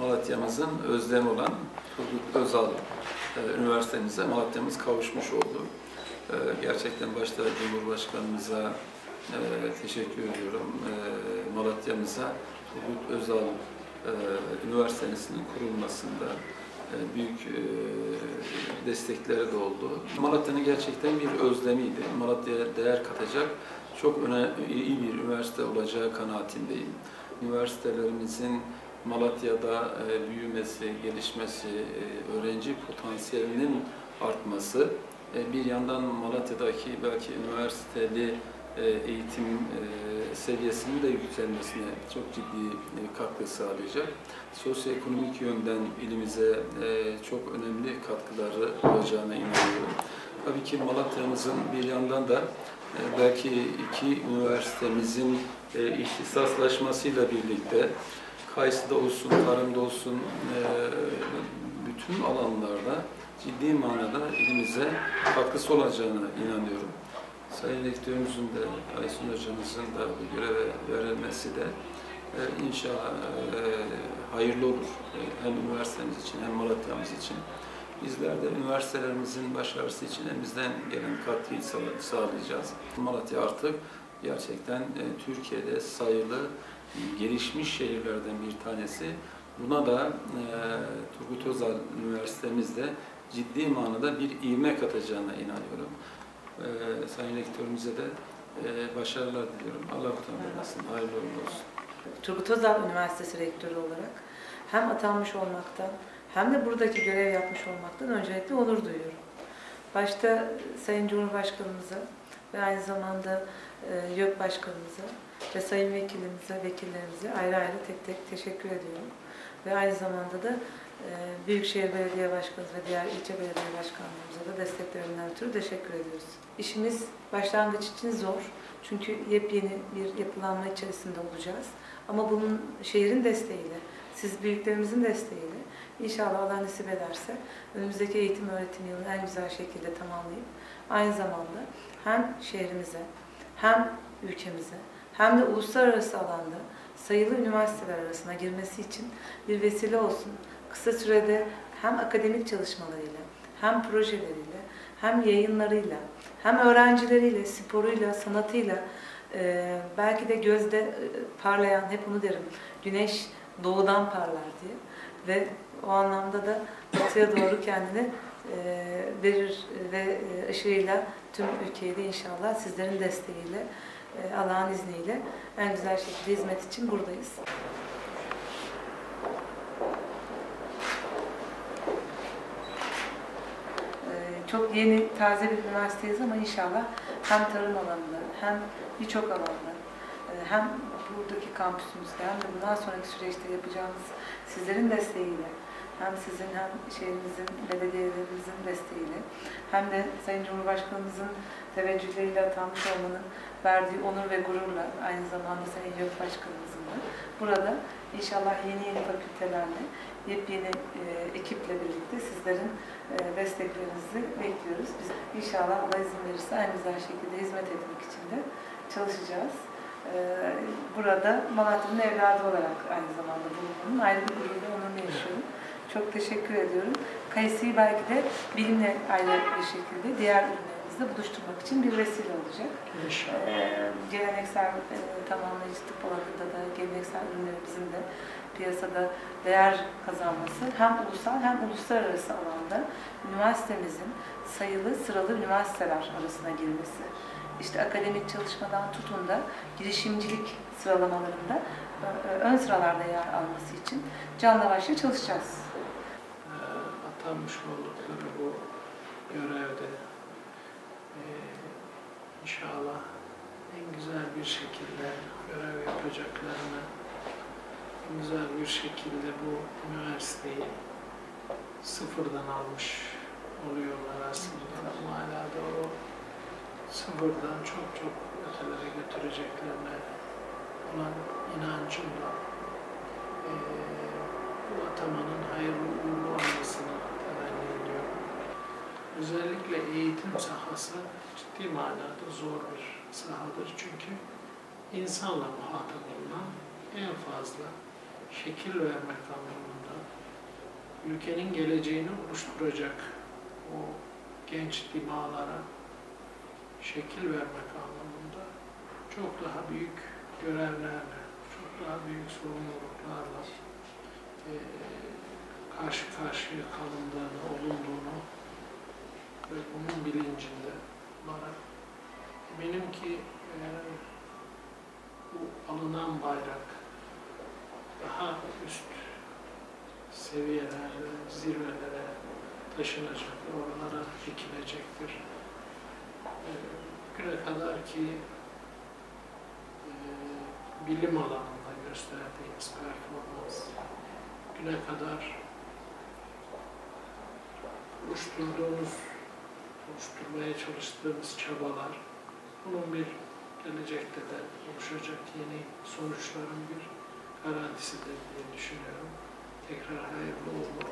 Malatya'mızın özlemi olan Turgut Özal e, Üniversitemize Malatya'mız kavuşmuş oldu. E, Gerçekten başta Cumhurbaşkanımıza e, teşekkür ediyorum. Malatya'mıza Turgut Özal Üniversitesi'nin kurulmasında büyük destekleri de oldu. Malatya'nın gerçekten bir özlemiydi. Malatya'ya değer katacak çok öne, iyi bir üniversite olacağı kanaatindeyim. Üniversitelerimizin Malatya'da e, büyümesi, gelişmesi, e, öğrenci potansiyelinin artması, e, bir yandan Malatya'daki belki üniversiteli eğitim seviyesinin de yükselmesine çok ciddi katkı sağlayacak. Sosyoekonomik yönden ilimize çok önemli katkıları olacağına inanıyorum. Tabii ki Malatya'mızın bir yandan da belki iki üniversitemizin ihtisaslaşmasıyla birlikte kayısıda olsun, tarımda olsun e, bütün alanlarda ciddi manada ilimize katkısı olacağına inanıyorum. Sayın Rektörümüzün de, Aysun Hocamızın da bu göreve verilmesi de e, inşallah e, hayırlı olur. Hem üniversitemiz için hem Malatya'mız için. Bizler de üniversitelerimizin başarısı için elimizden gelen katkıyı sağ- sağlayacağız. Malatya artık gerçekten Türkiye'de sayılı gelişmiş şehirlerden bir tanesi. Buna da e, Turgut Özal Üniversitemizde ciddi manada bir ivme katacağına inanıyorum. E, Sayın Rektörümüze de e, başarılar diliyorum. Allah utandırmasın. Hayırlı uğurlu olsun. Turgut Özal Üniversitesi Rektörü olarak hem atanmış olmaktan hem de buradaki görev yapmış olmaktan öncelikle onur duyuyorum. Başta Sayın Cumhurbaşkanımıza ve aynı zamanda e, YÖK Başkanımıza ve Sayın Vekilimize, vekillerimize ayrı ayrı tek tek teşekkür ediyorum. Ve aynı zamanda da e, Büyükşehir Belediye Başkanımız ve diğer ilçe belediye başkanlarımıza da desteklerinden ötürü teşekkür ediyoruz. İşimiz başlangıç için zor. Çünkü yepyeni bir yapılanma içerisinde olacağız. Ama bunun şehrin desteğiyle, siz büyüklerimizin desteğiyle inşallah Allah nasip ederse önümüzdeki eğitim öğretim yılını en güzel şekilde tamamlayıp aynı zamanda hem şehrimize hem ülkemize hem de uluslararası alanda sayılı üniversiteler arasına girmesi için bir vesile olsun. Kısa sürede hem akademik çalışmalarıyla hem projeleriyle hem yayınlarıyla hem öğrencileriyle, sporuyla, sanatıyla e, belki de gözde e, parlayan, hep onu derim, güneş doğudan parlar diye ve o anlamda da batıya doğru kendini e, verir ve e, ışığıyla tüm ülkeyi de inşallah sizlerin desteğiyle, Allah'ın izniyle en güzel şekilde hizmet için buradayız. Ee, çok yeni, taze bir üniversiteyiz ama inşallah hem tarım alanında hem birçok alanda e, hem buradaki kampüsümüzde hem de bundan sonraki süreçte yapacağımız sizlerin desteğiyle hem sizin hem şehrimizin, belediyelerimizin desteğiyle hem de Sayın Cumhurbaşkanımızın teveccühleriyle atanmış olmanın verdiği onur ve gururla aynı zamanda Sayın YÖK Başkanımızın da burada inşallah yeni yeni fakültelerle yepyeni e, ekiple birlikte sizlerin e, desteklerinizi bekliyoruz. Biz inşallah Allah izin verirse en güzel şekilde hizmet etmek için de çalışacağız. E, Burada Malatya'nın evladı olarak aynı zamanda bulunmanın ayrı bir gururla onurunu yaşıyorum. Çok teşekkür ediyorum. Kayısıyı belki de bilimle ayrı bir şekilde diğer ürünlerimizle buluşturmak için bir vesile olacak. Ee, geleneksel e, tamamlayıcı tıp alanında da geleneksel ürünlerimizin de piyasada değer kazanması hem ulusal hem uluslararası alanda üniversitemizin sayılı sıralı üniversiteler arasına girmesi. İşte akademik çalışmadan tutun da girişimcilik sıralamalarında e, e, ön sıralarda yer alması için canla başla çalışacağız. Ee, atanmış oldukları bu görevde e, inşallah en güzel bir şekilde görev yapacaklarını, en güzel bir şekilde bu üniversiteyi sıfırdan almış oluyorlar aslında. Ama hala da o sıfırdan çok çok ötelere götüreceklerine olan inancımla e, bu atamanın hayırlı uğurlu olmasını temenni ediyorum. Özellikle eğitim sahası ciddi manada zor bir sahadır. Çünkü insanla muhatap olunan en fazla şekil vermek anlamında, ülkenin geleceğini oluşturacak o genç dimalara şekil vermek anlamında çok daha büyük görevlerle, çok daha büyük sorumluluklarla eee, karşı karşıya olunduğunu ve bunun bilincinde olarak eminim ki eee, bu alınan bayrak daha üst seviyelerde, zirvelere taşınacak, oralara dikilecektir. Ee, Güne kadar ki e, bilim alanında gösterdiğimiz performans, güne kadar oluşturduğumuz, oluşturmaya çalıştığımız çabalar, bunun bir gelecekte de oluşacak yeni sonuçların bir garantisidir diye düşünüyorum. Tekrar hayırlı uğurlu